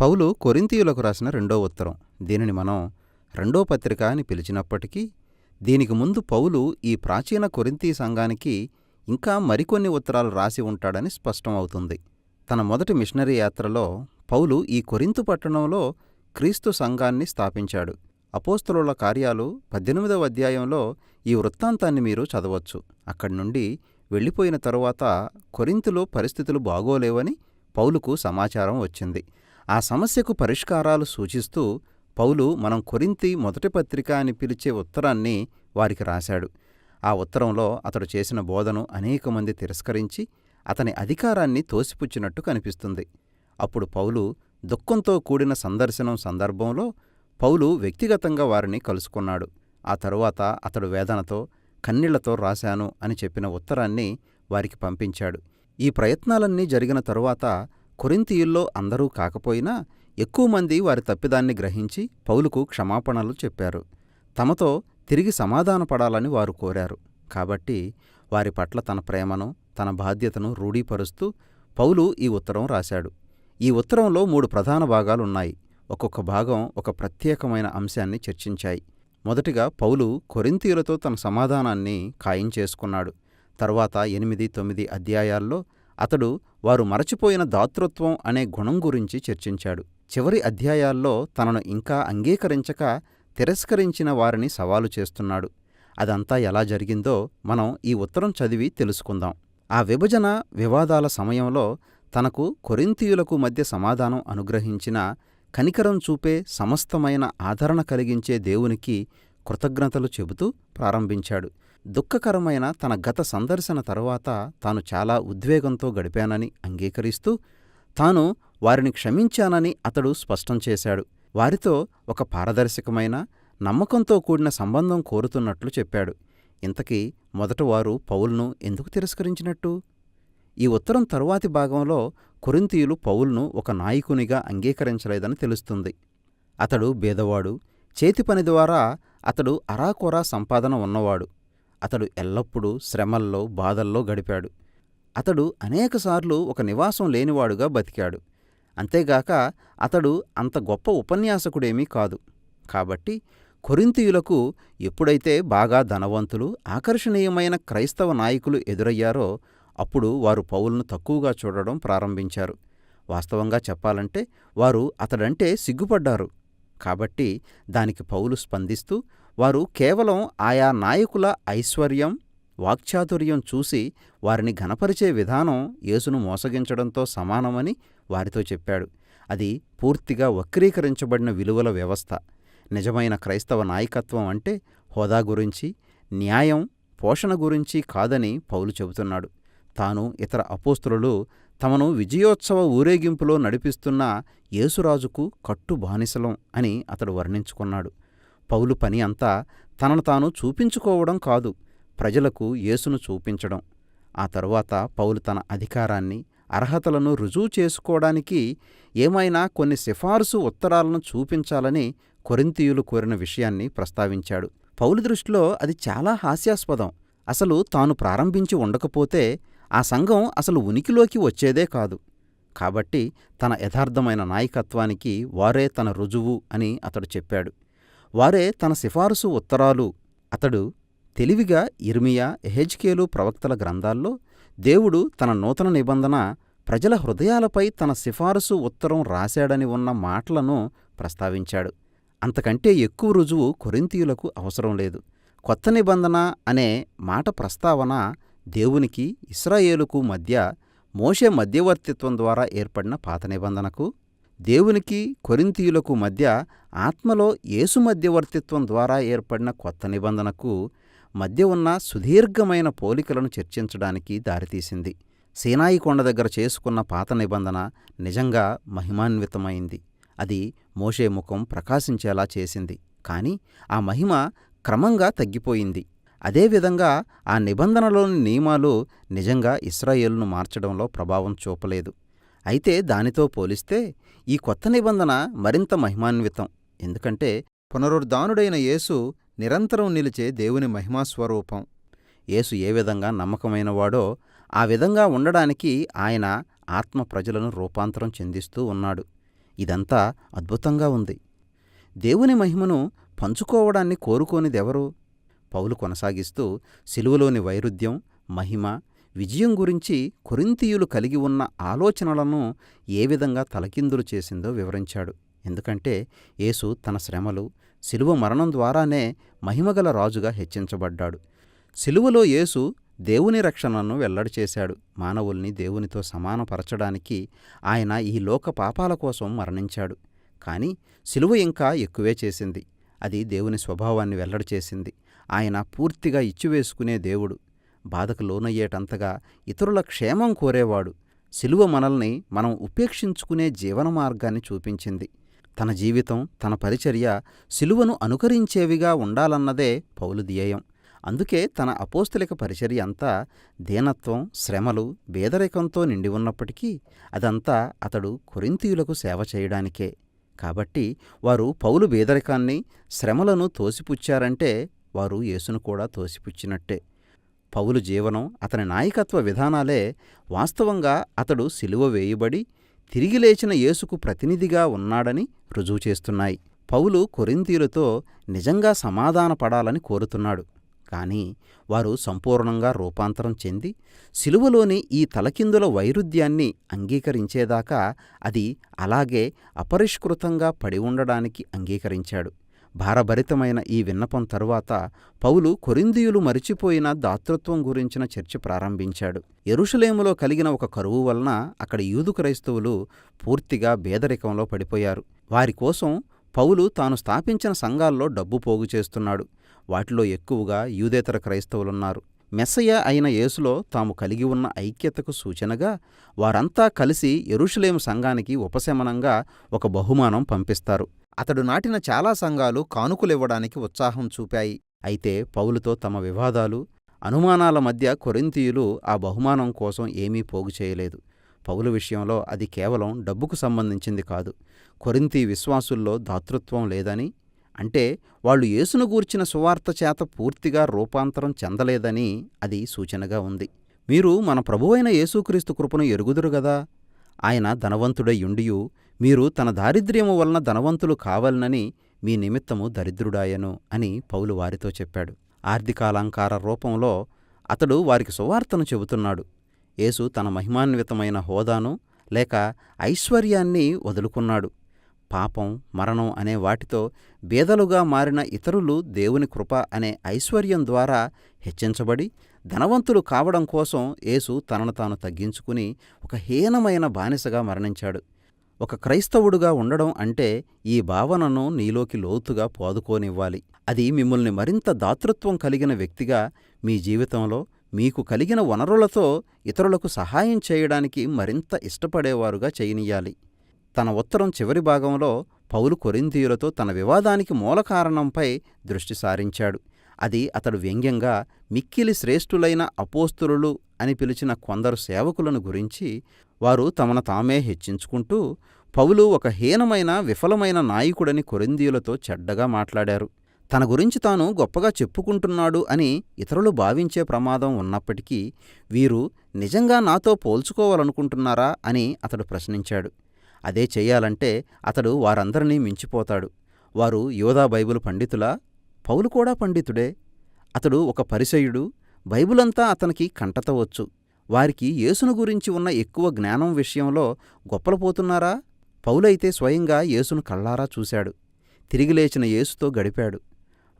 పౌలు కొరింతీయులకు రాసిన రెండో ఉత్తరం. దీనిని మనం రెండో పత్రిక అని పిలిచినప్పటికీ దీనికి ముందు పౌలు ఈ ప్రాచీన కొరింతీ సంఘానికి ఇంకా మరికొన్ని ఉత్తరాలు రాసి ఉంటాడని స్పష్టం అవుతుంది. తన మొదటి మిషనరీ యాత్రలో పౌలు ఈ కొరింతు పట్టణంలో క్రీస్తు సంఘాన్ని స్థాపించాడు. అపోస్తలుల కార్యాలు పద్దెనిమిదవ అధ్యాయంలో ఈ వృత్తాంతాన్ని మీరు చదవచ్చు. అక్కడి నుండి వెళ్ళిపోయిన తరువాత కొరింతులో పరిస్థితులు బాగోలేవని పౌలుకు సమాచారం వచ్చింది. ఆ సమస్యకు పరిష్కారాలు సూచిస్తూ పౌలు మనం కొరింతి మొదటి పత్రిక అని పిలిచే ఉత్తరాన్ని వారికి రాశాడు. ఆ ఉత్తరంలో అతడు చేసిన బోధను అనేక మంది తిరస్కరించి అతని అధికారాన్ని తోసిపుచ్చినట్టు కనిపిస్తుంది. అప్పుడు పౌలు దుఃఖంతో కూడిన సందర్శనం సందర్భంలో పౌలు వ్యక్తిగతంగా వారిని కలుసుకున్నాడు. ఆ తరువాత అతడు వేదనతో కన్నీళ్ళతో రాశాను అని చెప్పిన ఉత్తరాన్ని వారికి పంపించాడు. ఈ ప్రయత్నాలన్నీ జరిగిన తరువాత కొరింతీయుల్లో అందరూ కాకపోయినా ఎక్కువ మంది వారి తప్పిదాన్ని గ్రహించి పౌలుకు క్షమాపణలు చెప్పారు. తమతో తిరిగి సమాధానపడాలని వారు కోరారు. కాబట్టి వారి పట్ల తన ప్రేమను తన బాధ్యతను రూఢీపరుస్తూ పౌలు ఈ ఉత్తరం రాశాడు. ఈ ఉత్తరంలో మూడు ప్రధాన భాగాలున్నాయి ఒక్కొక్క భాగం ఒక ప్రత్యేకమైన అంశాన్ని చర్చించాయి. మొదటిగా పౌలు కొరింతీయులతో తన సమాధానాన్ని ఖాయం చేసుకున్నాడు. తరువాత ఎనిమిది తొమ్మిది అధ్యాయాల్లో అతడు వారు మరచిపోయిన దాతృత్వం అనే గుణం గురించి చర్చించాడు. చివరి అధ్యాయాల్లో తనను ఇంకా అంగీకరించక తిరస్కరించిన వారిని సవాలు చేస్తున్నాడు. అదంతా ఎలా జరిగిందో మనం ఈ ఉత్తరం చదివి తెలుసుకుందాం. ఆ విభజన వివాదాల సమయంలో తనకు కొరింతీయులకు మధ్య సమాధానం అనుగ్రహించిన కనికరం చూపే సమస్తమైన ఆదరణ కలిగించే దేవునికి కృతజ్ఞతలు చెబుతూ ప్రారంభించాడు. దుఃఖకరమైన తన గత సందర్శన తరువాత తాను చాలా ఉద్వేగంతో గడిపానని అంగీకరిస్తూ తాను వారిని క్షమించానని అతడు స్పష్టం చేశాడు. వారితో ఒక పారదర్శకమైన నమ్మకంతో కూడిన సంబంధం కోరుతున్నట్లు చెప్పాడు. ఇంతకీ మొదట వారు పౌల్ను ఎందుకు తిరస్కరించినట్టు? ఈ ఉత్తరం తరువాతి భాగంలో కొరింతీయులు పౌల్ను ఒక నాయకునిగా అంగీకరించలేదని తెలుస్తుంది. అతడు బేదవాడు చేతి పని ద్వారా అతడు అరాకొరా సంపాదన ఉన్నవాడు. అతడు ఎల్లప్పుడూ శ్రమల్లో బాధల్లో గడిపాడు. అతడు అనేకసార్లు ఒక నివాసం లేనివాడుగా బతికాడు. అంతేగాక అతడు అంత గొప్ప ఉపన్యాసకుడేమీ కాదు. కాబట్టి కొరింతీయులకు ఎప్పుడైతే బాగా ధనవంతులు ఆకర్షణీయమైన క్రైస్తవ నాయకులు ఎదురయ్యారో అప్పుడు వారు పౌలను తక్కువగా చూడడం ప్రారంభించారు. వాస్తవంగా చెప్పాలంటే వారు అతడంటే సిగ్గుపడ్డారు. కాబట్టి దానికి పౌలు స్పందిస్తూ వారు కేవలం ఆయా నాయకుల ఐశ్వర్యం వాక్చాతుర్యం చూసి వారిని ఘనపరిచే విధానం యేసును మోసగించడంతో సమానమని వారితో చెప్పాడు. అది పూర్తిగా వక్రీకరించబడిన విలువల వ్యవస్థ. నిజమైన క్రైస్తవ నాయకత్వం అంటే హోదా గురించి న్యాయం పోషణ గురించి కాదని పౌలు చెబుతున్నాడు. తాను ఇతర అపోస్తులు తమను విజయోత్సవ ఊరేగింపులో నడిపిస్తున్న యేసురాజుకు కట్టు బానిసలం అని అతడు వర్ణించుకున్నాడు. పౌలు పని అంతా తనను తాను చూపించుకోవడం కాదు ప్రజలకు యేసును చూపించడం. ఆ తరువాత పౌలు తన అధికారాన్ని అర్హతలను రుజువు చేసుకోవడానికి ఏమైనా కొన్ని సిఫార్సు ఉత్తరాలను చూపించాలని కొరింతీయులు కోరిన విషయాన్ని ప్రస్తావించాడు. పౌలు దృష్టిలో అది చాలా హాస్యాస్పదం. అసలు తాను ప్రారంభించి ఉండకపోతే ఆ సంఘం అసలు ఉనికిలోకి వచ్చేదే కాదు. కాబట్టి తన యథార్థమైన నాయకత్వానికి వారే తన రుజువు అని అతడు చెప్పాడు. వారే తన సిఫారసు ఉత్తరాలు అతడు తెలివిగా ఇర్మియా ఎహెజ్కేలు ప్రవక్తల గ్రంథాల్లో దేవుడు తన నూతన నిబంధన ప్రజల హృదయాలపై తన సిఫారసు ఉత్తరం రాశాడని ఉన్న మాటలను ప్రస్తావించాడు. అంతకంటే ఎక్కువ రుజువు కొరింతీయులకు అవసరం లేదు. కొత్త నిబంధన అనే మాట ప్రస్తావన దేవునికి ఇస్రాయేలుకు మధ్య మోషే మధ్యవర్తిత్వం ద్వారా ఏర్పడిన పాత నిబంధనకు దేవునికి కొరింతీయులకు మధ్య ఆత్మలో యేసు మధ్యవర్తిత్వం ద్వారా ఏర్పడిన కొత్త నిబంధనకు మధ్య ఉన్న సుదీర్ఘమైన పోలికలను చర్చించడానికి దారితీసింది. సీనాయి కొండ దగ్గర చేసుకున్న పాత నిబంధన నిజంగా మహిమాన్వితమైంది. అది మోషే ముఖం ప్రకాశించేలా చేసింది. కాని ఆ మహిమ క్రమంగా తగ్గిపోయింది. అదేవిధంగా ఆ నిబంధనలోని నియమాలు నిజంగా ఇస్రాయేల్ను మార్చడంలో ప్రభావం చూపలేదు. అయితే దానితో పోలిస్తే ఈ కొత్త నిబంధన మరింత మహిమాన్వితం. ఎందుకంటే పునరుద్ధానుడైన యేసు నిరంతరం నిలిచే దేవుని మహిమాస్వరూపం. యేసు ఏ విధంగా నమ్మకమైనవాడో ఆ విధంగా ఉండడానికి ఆయన ఆత్మ ప్రజలను రూపాంతరం చెందిస్తూ ఉన్నాడు. ఇదంతా అద్భుతంగా ఉంది. దేవుని మహిమను పంచుకోవడాన్ని కోరుకోనిదెవరు? పౌలు కొనసాగిస్తూ సిలువలోని వైరుధ్యం మహిమ విజయం గురించి కొరింతీయులు కలిగి ఉన్న ఆలోచనలను ఏ విధంగా తలకిందులు చేసిందో వివరించాడు. ఎందుకంటే యేసు తన శ్రమలు సిలువ మరణం ద్వారానే మహిమగల రాజుగా హెచ్చించబడ్డాడు. సిలువలో యేసు దేవుని రక్షణను వెల్లడి చేశాడు. మానవుల్ని దేవునితో సమానపరచడానికి ఆయన ఈ లోక పాపాల కోసం మరణించాడు. కానీ సిలువ ఇంకా ఎక్కువే చేసింది. అది దేవుని స్వభావాన్ని వెల్లడి చేసింది. ఆయన పూర్తిగా ఇచ్చివేసుకునే దేవుడు. బాధకు లోనయ్యేటంతగా ఇతరుల క్షేమం కోరేవాడు. సిలువ మనల్ని మనం ఉపేక్షించుకునే జీవన మార్గాన్ని చూపించింది. తన జీవితం తన పరిచర్య సిలువను అనుకరించేవిగా ఉండాలన్నదే పౌలు ధ్యేయం. అందుకే తన అపోస్తలిక పరిచర్య అంతా దీనత్వం శ్రమలు బేదరికంతో నిండి ఉన్నప్పటికీ అదంతా అతడు కొరింతీయులకు సేవ చేయడానికే. కాబట్టి వారు పౌలు బేదరికాన్ని శ్రమలను తోసిపుచ్చారంటే వారు యేసును కూడా తోసిపుచ్చినట్టే. పౌలు జీవనం అతని నాయకత్వ విధానాలే వాస్తవంగా అతడు సిలువ వేయబడి తిరిగి లేచిన యేసుకు ప్రతినిధిగా ఉన్నాడని రుజువు చేస్తున్నాయి. పౌలు కొరింతీయులతో నిజంగా సమాధానపడాలని కోరుతున్నాడు. కాని వారు సంపూర్ణంగా రూపాంతరం చెంది సిలువలోని ఈ తలకిందుల వైరుధ్యాన్ని అంగీకరించేదాకా అది అలాగే అపరిష్కృతంగా పడి ఉండడానికి అంగీకరించాడు. భారభరితమైన ఈ విన్నపం తరువాత పౌలు కొరిందియులు మరిచిపోయిన దాతృత్వం గురించిన చర్చ ప్రారంభించాడు. ఎరుషులేములో కలిగిన ఒక కరువు వలన అక్కడ యూదు క్రైస్తవులు పూర్తిగా బేదరికంలో పడిపోయారు. వారి కోసం పౌలు తాను స్థాపించిన సంఘాల్లో డబ్బు పోగు చేస్తున్నాడు. వాటిలో ఎక్కువగా యూదేతర క్రైస్తవులున్నారు. మెస్సయ అయిన యేసులో తాము కలిగి ఉన్న ఐక్యతకు సూచనగా వారంతా కలిసి ఎరుషులేము సంఘానికి ఉపశమనంగా ఒక బహుమానం పంపిస్తారు. అతడు నాటిన చాలా సంఘాలు కానుకలివ్వడానికి ఉత్సాహం చూపాయి. అయితే పౌలుతో తమ వివాదాలు అనుమానాల మధ్య కొరింతీయులు ఆ బహుమానం కోసం ఏమీ పోగు చేయలేదు. పౌలు విషయంలో అది కేవలం డబ్బుకు సంబంధించింది కాదు. కొరింతీ విశ్వాసుల్లో దాతృత్వం లేదని అంటే వాళ్ళు యేసును గూర్చిన సువార్త చేత పూర్తిగా రూపాంతరం చెందలేదని అది సూచనగా ఉంది. మీరు మన ప్రభువైన యేసుక్రీస్తు కృపను ఎరుగుదురు గదా. ఆయన ధనవంతుడై యుండియు మీరు తన దారిద్ర్యము వలన ధనవంతులు కావాలనని మీ నిమిత్తము దరిద్రుడాయను అని పౌలు వారితో చెప్పాడు. ఆర్థికాలంకార రూపంలో అతడు వారికి సువార్తను చెబుతున్నాడు. యేసు తన మహిమాన్వితమైన హోదాను లేక ఐశ్వర్యాన్ని వదులుకున్నాడు. పాపం మరణం అనే వాటితో బేదలుగా మారిన ఇతరులు దేవుని కృప అనే ఐశ్వర్యం ద్వారా హెచ్చించబడి ధనవంతులు కావడం కోసం యేసు తనను తాను తగ్గించుకుని ఒక హీనమైన బానిసగా మరణించాడు. ఒక క్రైస్తవుడుగా ఉండడం అంటే ఈ భావనను నీలోకి లోతుగా పోదుకోనివ్వాలి. అది మిమ్మల్ని మరింత దాతృత్వం కలిగిన వ్యక్తిగా మీ జీవితంలో మీకు కలిగిన వనరులతో ఇతరులకు సహాయం చేయడానికి మరింత ఇష్టపడేవారుగా చేయనియాలి. తన ఉత్తరం చివరి భాగంలో పౌలు కొరింతీయులతో తన వివాదానికి మూల కారణంపై దృష్టి సారించాడు. అది అతడు వ్యంగ్యంగా మిక్కిలి శ్రేష్ఠులైన అపోస్తులు అని పిలిచిన కొందరు సేవకులను గురించి వారు తమను తామే హెచ్చించుకుంటూ పౌలు ఒక హీనమైన విఫలమైన నాయకుడని కొరిందీయులతో చెడ్డగా మాట్లాడారు. తన గురించి తాను గొప్పగా చెప్పుకుంటున్నాడు అని ఇతరులు భావించే ప్రమాదం ఉన్నప్పటికీ వీరు నిజంగా నాతో పోల్చుకోవాలనుకుంటున్నారా అని అతడు ప్రశ్నించాడు. అదే చెయ్యాలంటే అతడు వారందరినీ మించిపోతాడు. వారు యోధా బైబిల్ పండితులా? పౌలు కూడా పండితుడే. అతడు ఒక పరిసయుడు. బైబిలంతా అతనికి కంటతవచ్చు. వారికి యేసును గురించి ఉన్న ఎక్కువ జ్ఞానం విషయంలో గొప్పలపోతున్నారా పౌలైతే స్వయంగా యేసును కళ్ళారా చూశాడు. తిరిగి లేచిన యేసుతో గడిపాడు.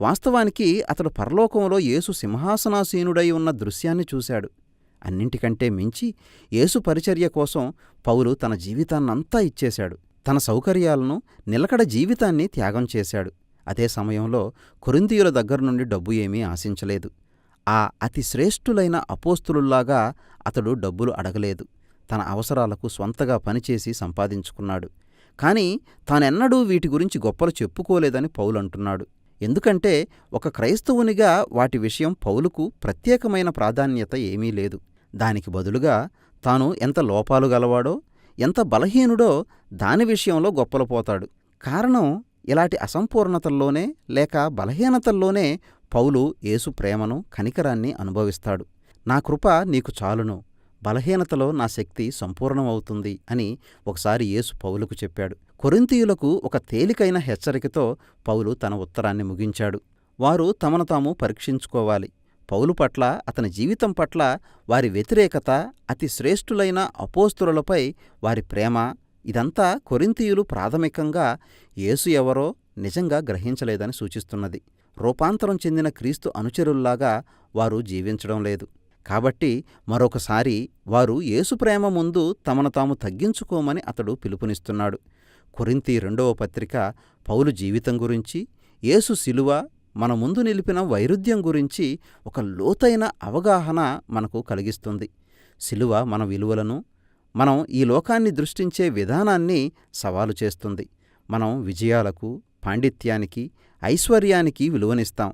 వాస్తవానికి అతడు పరలోకంలో యేసు సింహాసనాసీనుడై ఉన్న దృశ్యాన్ని చూశాడు. అన్నింటికంటే మించి యేసు పరిచర్య కోసం పౌలు తన జీవితాన్నంతా ఇచ్చేశాడు. తన సౌకర్యాలను నిలకడ జీవితాన్ని త్యాగం చేశాడు. అదే సమయంలో కొరింథీయుల దగ్గర నుండి డబ్బు ఏమీ ఆశించలేదు. ఆ అతి శ్రేష్ఠులైన అపోస్తులుల్లాగా అతడు డబ్బులు అడగలేదు. తన అవసరాలకు స్వంతగా పనిచేసి సంపాదించుకున్నాడు. కాని తానెన్నడూ వీటి గురించి గొప్పలు చెప్పుకోలేదని పౌలంటున్నాడు. ఎందుకంటే ఒక క్రైస్తవునిగా వాటి విషయం పౌలుకు ప్రత్యేకమైన ప్రాధాన్యత ఏమీ లేదు. దానికి బదులుగా తాను ఎంత లోపాలు గలవాడో ఎంత బలహీనుడో దాని విషయంలో గొప్పలపోతాడు కారణం ఇలాంటి అసంపూర్ణతల్లోనే లేక బలహీనతల్లోనే పౌలు యేసు ప్రేమను కనికరాన్ని అనుభవిస్తాడు. నా కృప నీకు చాలును. బలహీనతలో నా శక్తి సంపూర్ణమవుతుంది అని ఒకసారి యేసు పౌలుకు చెప్పాడు. కొరింతీయులకు ఒక తేలికైన హెచ్చరికతో పౌలు తన ఉత్తరాన్ని ముగించాడు. వారు తమను తాము పరీక్షించుకోవాలి. పౌలు పట్ల అతని జీవితం పట్ల వారి వ్యతిరేకత అతి శ్రేష్ఠులైన అపోస్తులపై వారి ప్రేమ ఇదంతా కొరింతీయులు ప్రాథమికంగా యేసు ఎవరో నిజంగా గ్రహించలేదని సూచిస్తున్నది. రూపాంతరం చెందిన క్రీస్తు అనుచరుల్లాగా వారు జీవించడం లేదు. కాబట్టి మరొకసారి వారు యేసు ప్రేమ ముందు తమను తాము తగ్గించుకోమని అతడు పిలుపునిస్తున్నాడు. కొరింతి రెండవ పత్రిక పౌలు జీవితం గురించి యేసు శిలువ మన ముందు నిలిపిన వైరుధ్యం గురించి ఒక లోతైన అవగాహన మనకు కలిగిస్తుంది. శిలువ మన విలువలను మనం ఈ లోకాన్ని దృష్టించే విధానాన్ని సవాలు చేస్తుంది. మనం విజయాలకు పాండిత్యానికి ఐశ్వర్యానికి విలువనిస్తాం.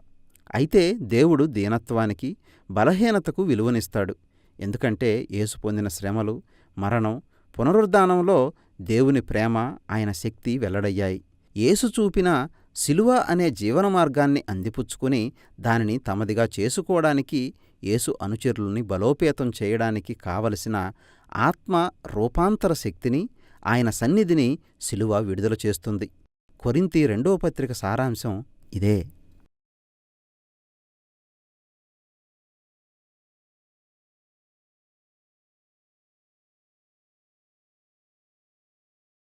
అయితే దేవుడు దీనత్వానికి బలహీనతకు విలువనిస్తాడు. ఎందుకంటే యేసు పొందిన శ్రమలు మరణం పునరుద్ధానంలో దేవుని ప్రేమ ఆయన శక్తి వెల్లడయ్యాయి. యేసు చూపిన శిలువ అనే జీవన మార్గాన్ని అందిపుచ్చుకుని దానిని తమదిగా చేసుకోవడానికి యేసు అనుచరుల్ని బలోపేతం చేయడానికి కావలసిన ఆత్మ రూపాంతర శక్తిని ఆయన సన్నిధిని శిలువ విడుదల చేస్తుంది. కొరింతి రెండో పత్రిక సారాంశం ఇదే.